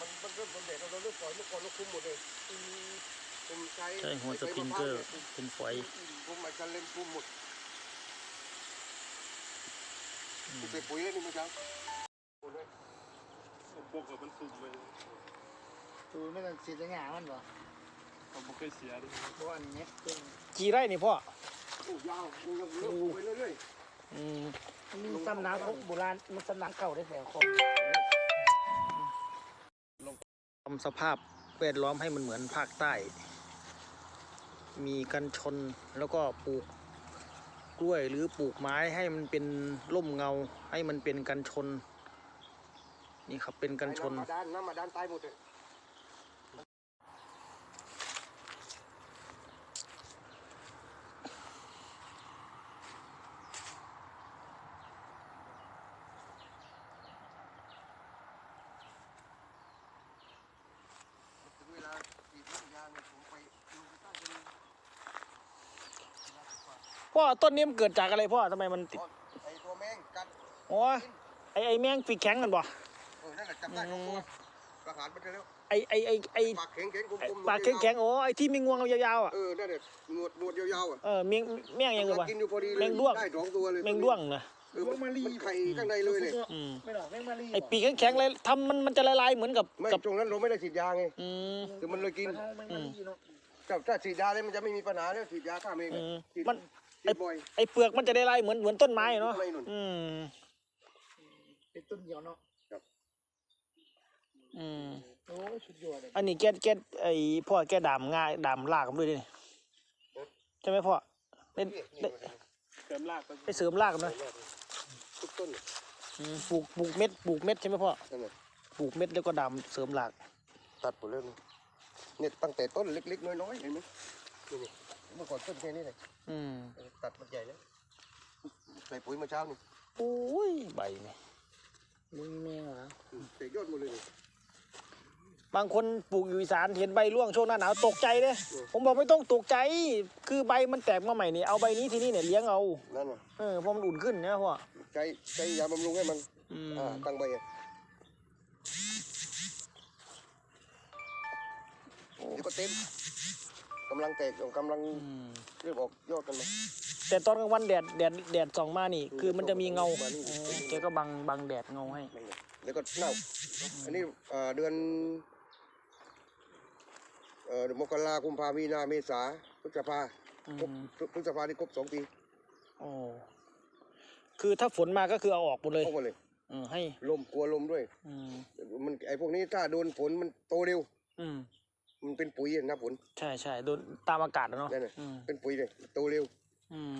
มันมันเริ่มสำเร็จแล้วเราเริ่มปล่อยเมื่อก่อนเราคุมหมดเลยคุมใช้ใช้หัวสปริงเกอร์เป็นฝอยคุมไอ้กันเล่นคุมหมดกูใส่ปุ๋ยเลยนี่เมื่อเช้าหมดเลยพวกกับมันสุ่มเลยตูไม่ต้องสีจะหงามันบ่ผมไม่เคยเสียเลยเพราะอันเนี้ยเป็นกี่ไร่นี่พ่อโอ้ยาวยังยังเริ่มปลูกไปเรื่อยอืมมันมีสำนักของโบราณมันสำนักเก่าได้แถวคง ทำสภาพแวดล้อมให้มันเหมือนภาคใต้ มีกันชนแล้วก็ปลูกกล้วยหรือปลูกไม้ให้มันเป็นร่มเงาให้มันเป็นกันชน นี่ครับเป็นกันชนไอ้ำมาด้านน้ำมาด้านตายหมดเลยถึงเวลาปีที่ยางเนี่ยผมไปลงไปใต้ดิน พ่อต้นนี้มันเกิดจากอะไรพ่อทำไมมันติดไอ้ตัวแมงกัดอ๋อไอไอแมงปีกแข็งกันบ่เออนั่นแหละจับได้สองตัวประหารไปแล้วไอไอไอไอปากแข็งแข็งๆกไอ้ลมๆปากแข็งแข็งๆโอ้ไอที่มีงวงยาวๆอะเออนั่นแหละหนวดหนวดยาวๆอะเออแมงแมงยังไงวะกินอยู่พอดีเลยแมงด้วงได้สองตัวเลยแมงด้วงนะเออมันมันไข่ข้างในเลยเนี่ยอืมไม่หรอกแม่งมารีไอปีกแข็งๆเลยทำมันมันจะละลายเหมือนกับไม่กับตรงนั้นเราไม่ได้ฉีดยาไงอืมคือมันเลยกินแม่งมารีเนาะถ้าถ้าฉีดยาเลยมันจะไม่มีปัญหาเนี่ยฉีดยาฆ่าแมงอืมฉีดมัน ฉีดบ่อยไอเปลือกมันจะได้ลายเหมือนเหมือนต้นไม้เนาะต้นไม้นู่นอืม เป็นต้นเดียวเนาะอืม โอ้ยสุดยอดเลยอันนี้แกแกไอพ่อแกดามง่ายดามลากมันด้วยดิใช่ไหมพ่อได้นี่ได้นี่เติมลากไปได้เสริมลากมันไหมทุกต้นเนี่ยอืมปลูกปลูกเม็ดปลูกเม็ดใช่ไหมพ่อนั่นแหละปลูกเม็ดแล้วก็ดามเสริมลาก ตัดหมดเลยนี่เนี่ยตั้งแต่ต้นเล็กๆน้อยๆเห็นไหม นี่นี่เมื่อก่อนต้นแค่นี้เลยอืมเออตัดมันใหญ่แล้วใส่ปุ๋ยเมาเช้านี่โอ้ยใบนี่มึงแม่งเหรออืมใส่ยอดหมดเลยนี่บางคนปลูกอยู่อีสานเห็นใบร่วงช่วงหน้าหนาวตกใจเลยผมบอกไม่ต้องตกใจ คือใบมันแตกมาใหม่นี่เอาใบนี้ทีนี้เนี่ยเลี้ยงเอานั่นน่ะเออเพราะมันอุ่นขึ้นเนี่ยพ่อใช้ใช้ยาบำรุงให้มันอืมอ่าตั้งใบอะเดี๋ยวก็เต็มกำ ลังแตกกำลังอืมเริ่มออกยอดกันมาแต่ตอนกลางวันแดดแดดแดดส่องมานี่ คือมันจะมีเงามานี่อ๋อแกก็บังบังแดดเงาให้ นั่นไงแล้วก็เน่าอันนี้เอ่อเดือนเอ่อมกราคุมภามีนาเมษาพฤษภาอืครบมพฤษภาที่ครบสองปีโอ้คือถ้าฝนมาก็คือเอาออกหมดเลยเข้ามาเลยเออให้ ลมกลัวลมด้วย อืมมันไอพวกนี้ถ้าโดนฝนมันโตเร็ว อืม มันเป็นปุ๋ยอะหน้าฝนใช่ใช่ตามอากาศเนาะเป็นปุ๋ยเลยโตเร็ว อืม